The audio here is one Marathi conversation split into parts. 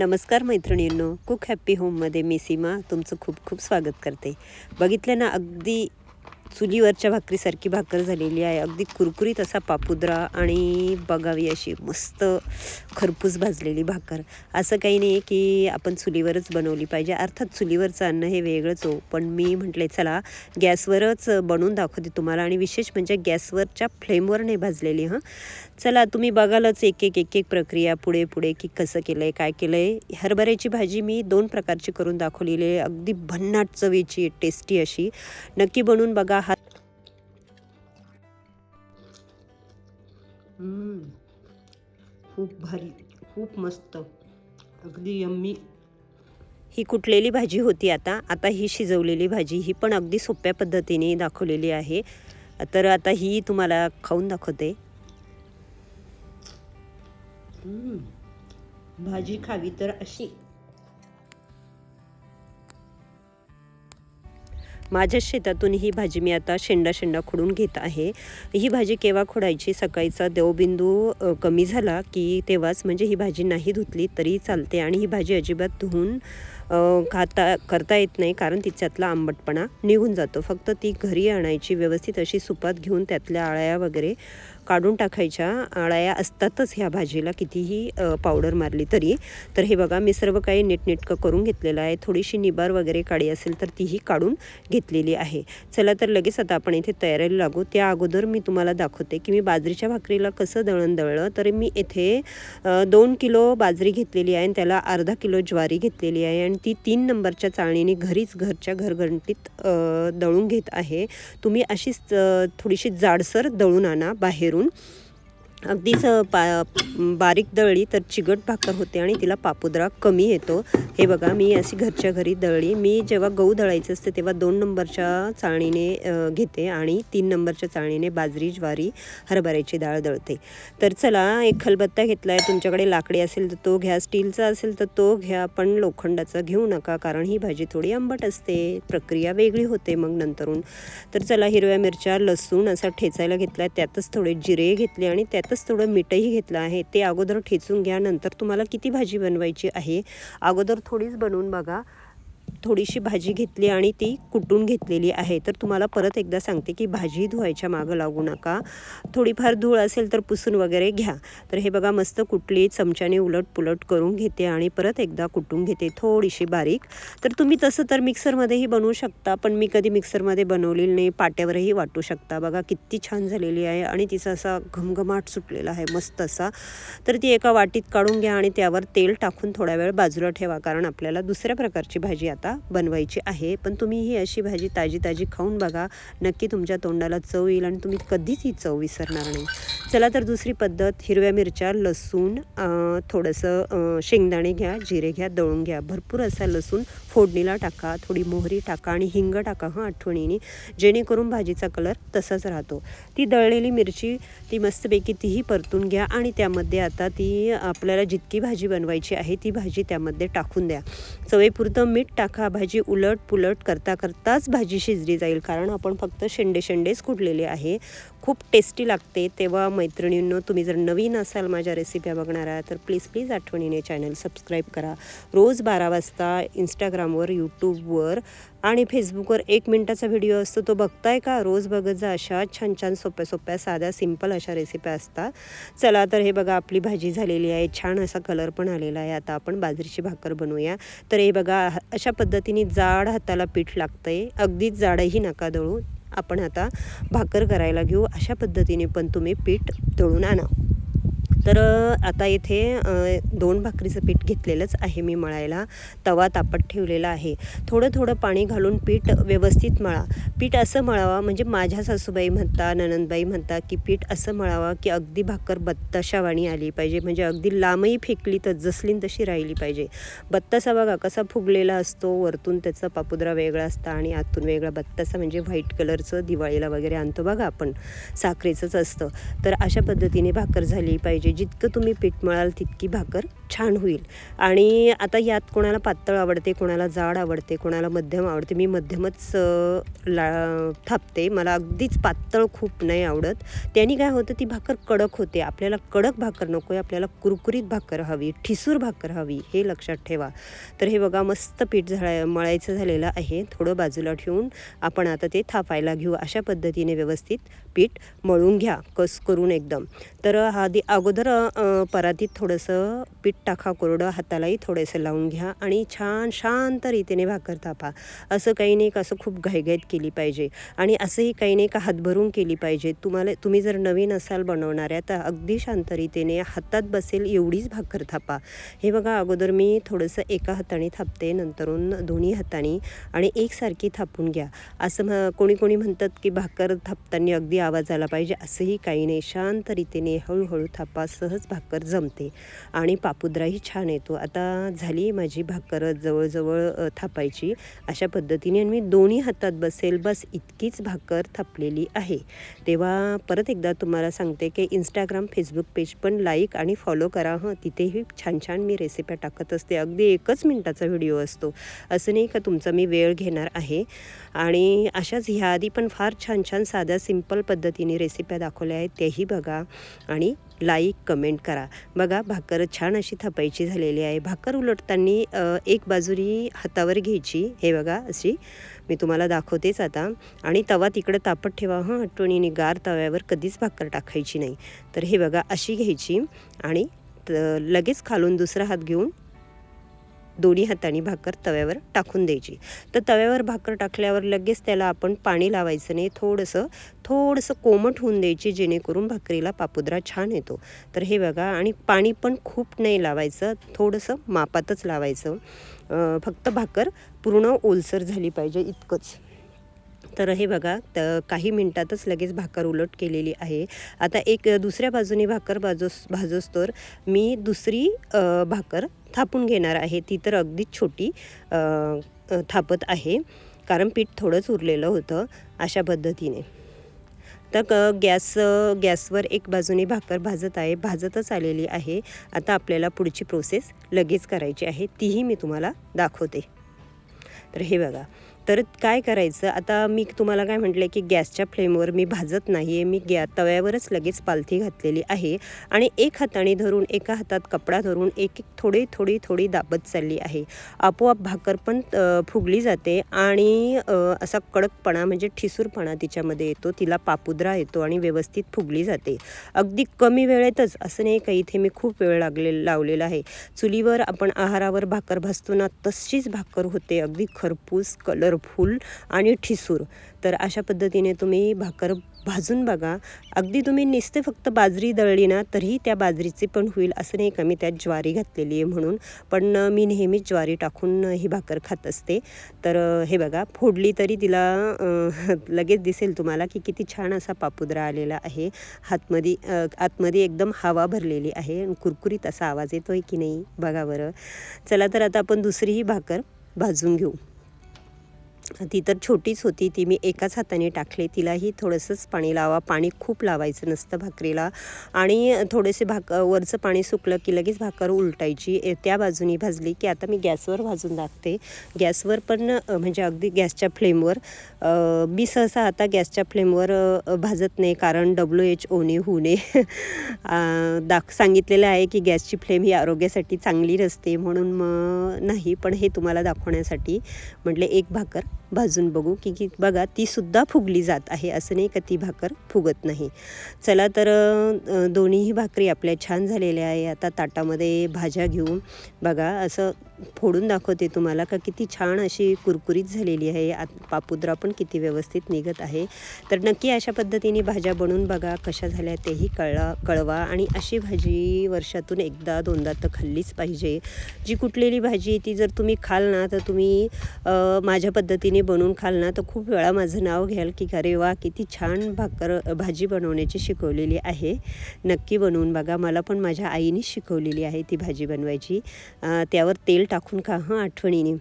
नमस्कार मैत्रिणींनो कुक हॅप्पी होममध्ये मी सीमा तुमचं खूप खूप स्वागत करते. बघितलं ना अगदी चुलीवरच्या भाकरीसारखी भाकर झालेली आहे. अगदी कुरकुरीत असा पापुद्रा आणि बघावी अशी मस्त खरपूस भाजलेली भाकर. असं काही नाही की आपण चुलीवरच बनवली पाहिजे. अर्थात चुलीवरचं अन्न हे वेगळंच हो. पण मी म्हटले चला गॅसवरच बनवून दाखवते तुम्हाला. आणि विशेष म्हणजे गॅसवरच्या फ्लेमवर नाही भाजलेली हां. चला तुम्ही बघालच एक एक एक एक प्रक्रिया पुढे पुढे की कसं केलं आहे काय केलं आहे हरभऱ्याची भाजी मी दोन प्रकारची करून दाखवलेली आहे. अगदी भन्नाट चवीची टेस्टी अशी. नक्की बनवून बघा. हम्म. खूप भारी खूप मस्त. अगदी यम्मी. ही कुटलेली भाजी होती आता. आता ही शिजवलेली भाजी. ही पण अगदी सोप्या पद्धतीने दाखवलेली आहे. तर आता ही तुम्हाला खाऊन दाखवते. भाजी खावी तर अशी. माझ्या शेतातून ही भाजी मी आता शेंडा शेंडा खोडून घेत आहे. ही भाजी केव्हा खोडायची? सकाळीचा देवबिंदू कमी झाला की तेव्हाच म्हणजे ही भाजी नाही धुतली तरी चालते आणि ही भाजी अजिबात धुवून खाता करता येत नाही कारण तिच्यातला आंबटपणा निघून जातो. फक्त ती घरी आणायची व्यवस्थित अशी सुपात घेऊन त्यातल्या आळ्या वगैरे काढून टाकायच्या. आळ्या असतातच ह्या भाजीला कितीही पावडर मारली तरी. तर हे बघा मी सर्व काही नीटनेटकं करून घेतलेलं आहे. थोडीशी निबार वगैरे काळी असेल तर तीही काढून घेतलेली आहे. चला तर लगेच आता आपण इथे तयारीला लागू. त्या अगोदर मी तुम्हाला दाखवते की मी बाजरीच्या भाकरीला कसं दळण दळलं. तर मी इथे दोन किलो बाजरी घेतलेली आहे आणि त्याला अर्धा किलो ज्वारी घेतलेली आहे. आणि ती तीन नंबरच्या चाळणीने घरीच घरच्या घरघंटीत दळून घेत आहे. तुम्ही अशीच थोडीशी जाडसर दळून आणा बाहेरून. अगदीच पा बारीक दळली तर चिगट भाकर होते आणि तिला पापुद्रा कमी येतो. हे बघा मी अशी घरच्या घरी दळली मी जेव्हा गहू दळायचं असते तेव्हा दोन नंबरच्या चाळणीने घेते आणि तीन नंबरच्या चाळणीने बाजरी ज्वारी हरभऱ्याची डाळ दळते. तर चला एक खलबत्ता घेतला आहे तुमच्याकडे लाकडी असेल तर तो घ्या स्टीलचा असेल तर तो घ्या पण लोखंडाचा घेऊ नका कारण ही भाजी थोडी आंबट असते. प्रक्रिया वेगळी होते मग नंतरून. तर चला हिरव्या मिरच्या लसूण असा ठेचायला घेतला त्यातच थोडे जिरे घेतले आणि त्यात त्यातच थोडं मीठही घेतलं आहे. ते अगोदर ठेचून घ्या. नंतर तुम्हाला किती भाजी बनवायची आहे? अगोदर थोडीच बनवून बघा. थोडीशी भाजी घेतली आणि ती कुटून घेतलेली आहे. तर तुम्हाला परत एकदा सांगते की भाजी धुवायच्या मागं लागू नका. थोडीफार धूळ असेल तर पुसून वगैरे घ्या. तर हे बघा मस्त कुठली चमच्याने उलट पुलट करून घेते आणि परत एकदा कुटून घेते थोडीशी बारीक. तर तुम्ही तसं तर मिक्सरमध्येही बनवू शकता पण मी कधी मिक्सरमध्ये बनवलेली नाही पाट्यावरही वाटू शकता. बघा किती छान झालेली आहे आणि तिचा असा घमघमाट सुटलेला आहे मस्त असा. तर ती एका वाटीत काढून घ्या आणि त्यावर तेल टाकून थोडा वेळ बाजूला ठेवा कारण आपल्याला दुसऱ्या प्रकारची भाजी आता आता बनवायची आहे. पण तुम्ही ही अशी भाजी ताजी ताजी खाऊन बघा. नक्की तुमच्या तोंडाला चव येईल आणि तुम्ही कधीच ही चव विसरणार नाही. चला तर दुसरी पद्धत हिरव्या मिरच्या लसूण थोडंसं शेंगदाणे घ्या जिरे घ्या दळून घ्या. भरपूर असा लसूण फोडणीला टाका थोडी मोहरी टाका आणि हिंग टाका हां आठवणीने. जेणेकरून भाजीचा कलर तसाच राहतो. ती दळलेली मिरची ती मस्तपैकी तीही परतून घ्या आणि त्यामध्ये आता ती आपल्याला जितकी भाजी बनवायची आहे ती भाजी त्यामध्ये टाकून द्या. चवेपुरतं मीठ टाका भाजी उलट पुलट करता करताच भाजी शिजली जाईल. कारण आपण फक्त शेंडे शेंडेच कुटलेले आहे. खूप टेस्टी लागते. तेव्हा मैत्रिणींनो तुम्ही जर नवीन असाल माझ्या रेसिप्या बघणार आहात तर प्लीज प्लीज आठवणीने चॅनल सबस्क्राईब करा. रोज बारा वाजता इंस्टाग्रामवर यूट्यूबवर आणि फेसबुकवर एक मिनटाचा व्हिडिओ असतो. तो बघताय का? रोज बघत जा अशा छान छान सोप्या सोप्या साध्या सिंपल अशा रेसिप्या असतात. चला तर हे बघा आपली भाजी झालेली आहे. छान असा कलर पण आलेला आहे. आता आपण बाजरीची भाकर बनवूया. तर हे बघा अशा पद्धतीने जाड हाताला पीठ लागतंय. अगदीच जाडही नका दळू. आपण आता भाकर करायला घेऊ. अशा पद्धतीने पण तुम्ही पीठ तळून आणा. तर आता इथे दोन भाकरीचं पीठ घेतलेलंच आहे मी मळायला. तवा तापत ठेवलेला आहे. थोडं थोडं पाणी घालून पीठ व्यवस्थित मळा. पीठ असं मळावा म्हणजे माझ्या सासूबाई म्हणता ननंदबाई म्हणता की पीठ असं मळावा की अगदी भाकर बत्ताशावाणी आली पाहिजे. म्हणजे अगदी लांबही फेकली तर जसलीन तशी राहिली पाहिजे. बत्तासा बघा कसा फुगलेला असतो. वरतून त्याचा पापुद्रा वेगळा असता आणि आतून वेगळा बत्तासा म्हणजे व्हाईट कलरचं दिवाळीला वगैरे आणतो बघा आपण. साखरेचंच असतं. तर अशा पद्धतीने भाकर झाली पाहिजे. पाहिजे जितकं तुम्ही पीठ मळाल तितकी भाकर छान होईल. आणि आता यात कोणाला पातळ आवडते कोणाला जाड आवडते कोणाला मध्यम आवडते मी मध्यमच ला थापते. मला अगदीच पातळ खूप नाही आवडत. त्यांनी काय होतं ती भाकर कडक होते. आपल्याला कडक भाकर नको आहे आपल्याला कुरकुरीत भाकर हवी ठिसूर भाकर हवी हे लक्षात ठेवा. तर हे बघा मस्त पीठ झाला मळायचं झालेलं आहे. थोडं बाजूला ठेवून आपण आता ते थापायला घेऊ. अशा पद्धतीने व्यवस्थित पीठ मळून घ्या. कस करून एकदम. तर हा आधी अगोदर अ, परातीत थोडंसं पीठ टाका कोरडं हातालाही थोडंसं लावून घ्या आणि छान शांत रीतीने भाकर थापा असं काही नाही का असं खूप घाईघाईत केली पाहिजे आणि असंही काही नाही का हातभरून केली पाहिजे. तुम्हाला तुम्ही जर नवीन असाल बनवणाऱ्या तर अगदी शांत रीतीने हातात बसेल एवढीच भाकर थापा. हे बघा अगोदर मी थोडंसं एका हाताने थापते नंतरून दोन्ही हाताने आणि एकसारखी थापून घ्या. असं म्ह कोणी कोणी म्हणतात की भाकर थापताना अगदी आवाज आला पाहिजे असंही काही नाही. शांत रीतीने हळूहळू थापा सहज भाकर जमते. आणि पापुद्राही छान येतो. आता झाली माझी भाकर जवळजवळ थापायची. अशा पद्धतीने आणि मी दोन्ही हातात बसेल बस इतकीच भाकर थापलेली आहे. तेव्हा परत एकदा तुम्हाला सांगते की इंस्टाग्राम फेसबुक पेज पण लाईक आणि फॉलो करा हं. तिथेही छान छान मी रेसिप्या टाकत असते. अगदी एकच मिनटाचा व्हिडिओ असतो. असं नाही का तुमचा मी वेळ घेणार आहे. आणि अशाच ह्या आधी पण फार छान छान साध्या सिंपल पद्धतीने रेसिप्या दाखवल्या आहेत. तेही बघा. आणि लाईक कमेंट करा. बघा भाकर छान अशी थापायची झालेली आहे. भाकर उलटताना एक बाजूरी हातावर घ्यायची. हे बघा अशी. मी तुम्हाला दाखवतेच आता. आणि तवा तिकडं तापत ठेवा. हां आठवणीने गार तव्यावर कधीच भाकर टाकायची नाही. तर हे बघा अशी घ्यायची. आणि लगेच खालून दुसरा हात घेऊन दोन्ही हाताने भाकर तव्यावर टाकून द्यायची. तर तव्यावर भाकर टाकल्यावर लगेच त्याला आपण पाणी लावायचं नाही. थोडंसं थोडंसं कोमट होऊन द्यायची जेणेकरून भाकरीला पापुद्रा छान येतो. तर हे बघा आणि पाणी पण खूप नाही लावायचं. थोडंसं मापातच लावायचं. फक्त भाकर पूर्ण ओलसर झाली पाहिजे इतकंच. तर हे बघा त काही मिनटातच लगेच भाकर उलट केलेली आहे. आता एक दुसऱ्या बाजूने भाकर बाजूस भाजोस्तोर मी दुसरी भाकर थापून घेणार आहे. ती तर अगदीच छोटी थापत आहे. कारण पीठ थोडंच उरलेलं होतं अशा पद्धतीने. तर क गॅस गॅसवर एक बाजूने भाकर भाजत आहे. भाजतच आलेली आहे. आता आपल्याला पुढची प्रोसेस लगेच करायची आहे. तीही मी तुम्हाला दाखवते. तर हे बघा. तर काय करायचं? आता मी तुम्हाला काय म्हटलं की गॅसच्या फ्लेमवर मी भाजत नाही आहे मी गॅ तव्यावरच लगेच पालथी घातलेली आहे. आणि एक हाताने धरून एका हातात कपडा धरून एक एक थोडी थोडी थोडी दाबत चालली आहे. आपोआप भाकर पण फुगली जाते आणि असा कडकपणा म्हणजे ठिसूरपणा तिच्यामध्ये येतो. तिला पापुद्रा येतो आणि व्यवस्थित फुगली जाते. अगदी कमी वेळेतच असं नाही का इथे मी खूप वेळ लागले लावलेला आहे. चुलीवर आपण आहारावर भाकर भाजतो ना तशीच भाकर होते. अगदी खरपूस कलर कलरफुल आणि ठिसूर. तर अशा पद्धतीने तुम्ही भाकर भाजून बघा. अगदी तुम्ही नुसते फक्त बाजरी दळली ना तरीही त्या बाजरीचे पण होईल असं नाही का? मी त्यात ज्वारी घातलेली आहे म्हणून. पण मी नेहमीच ज्वारी टाकून ही भाकर खात असते. तर हे बघा फोडली तरी तिला लगेच दिसेल तुम्हाला की किती छान असा पापुद्रा आलेला आहे. हातमध्ये आतमध्ये एकदम हवा भरलेली आहे कुरकुरीत असा आवाज येतो आहे की नाही? बघा बरं. चला तर आता आपण दुसरीही भाकर भाजून घेऊ. ती तर छोटीच होती. ती मी एकाच हाताने टाकली. तिलाही थोडंसंच पाणी लावा. पाणी खूप लावायचं नसतं भाकरीला. आणि थोडेसे भाक वरचं पाणी सुकलं की लगेच भाकर उलटायची. त्या बाजूनी भाजली की आता मी गॅसवर भाजून दाखते गॅसवर पण म्हणजे अगदी गॅसच्या फ्लेमवर मी सहसा आता गॅसच्या फ्लेमवर भाजत नाही कारण डब्ल्यू एच ओने होऊ नये. दाख सांगितलेलं आहे की गॅसची फ्लेम ही आरोग्यासाठी चांगली नसते म्हणून मग नाही. पण हे तुम्हाला दाखवण्यासाठी म्हटले एक भाकर. भाजून बघू की की बघा तीसुद्धा फुगली जात आहे असं नाही का ती भाकर फुगत नाही. चला तर दोन्हीही भाकरी आपल्या छान झालेल्या आहे. आता ताटामध्ये भाज्या घेऊन बघा असं फोडून दाखवते तुम्हाला का किती छान अशी कुरकुरीत झालेली आहे. आत पापुद्रा पण किती व्यवस्थित निघत आहे. तर नक्की अशा पद्धतीने भाज्या बनवून बघा कशा झाल्या तेही कळा कळवा आणि अशी भाजी वर्षातून एकदा दोनदा तर खाल्लीच पाहिजे. जी कुठलेली भाजी ती जर तुम्ही खाल ना तर तुम्ही माझ्या पद्धतीने बनवून खाल ना तर खूप वेळा माझं नाव घ्याल की अरे वा किती छान भाकर भाजी बनवण्याची शिकवलेली आहे. नक्की बनवून बघा. मला पण माझ्या आईने शिकवलेली आहे ती भाजी बनवायची. त्यावर तेल टाकून खा हां आठवणीने.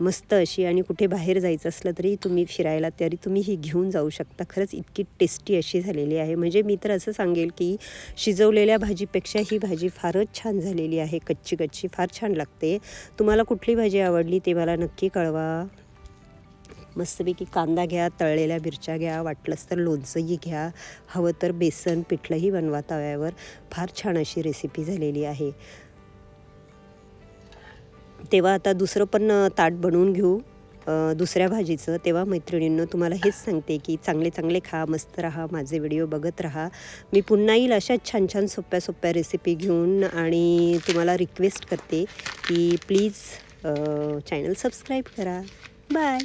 मस्त अशी आणि कुठे बाहेर जायचं असलं तरी तुम्ही फिरायला तरी तुम्ही ही घेऊन जाऊ शकता. खरंच इतकी टेस्टी अशी झालेली आहे. म्हणजे मी तर असं सांगेल की शिजवलेल्या भाजीपेक्षा ही भाजी फारच छान झालेली आहे. कच्ची कच्ची फार छान लागते. तुम्हाला कुठली भाजी आवडली ते मला नक्की कळवा. मस्तपैकी कांदा घ्या तळलेल्या मिरच्या घ्या वाटलंच तर लोणचंही घ्या हवं तर बेसन पिठलंही बनवा तव्यावर. फार छान अशी रेसिपी झालेली आहे. तेव्हा आता दुसरं पण ताट बनवून घेऊ दुसऱ्या भाजीचं. तेव्हा मैत्रिणींनं तुम्हाला हेच सांगते की चांगले चांगले खा मस्त राहा माझे व्हिडिओ बघत राहा. मी पुन्हा येईल अशाच छान छान सोप्या सोप्या रेसिपी घेऊन आणि तुम्हाला रिक्वेस्ट करते की प्लीज चॅनल सबस्क्राईब करा. बाय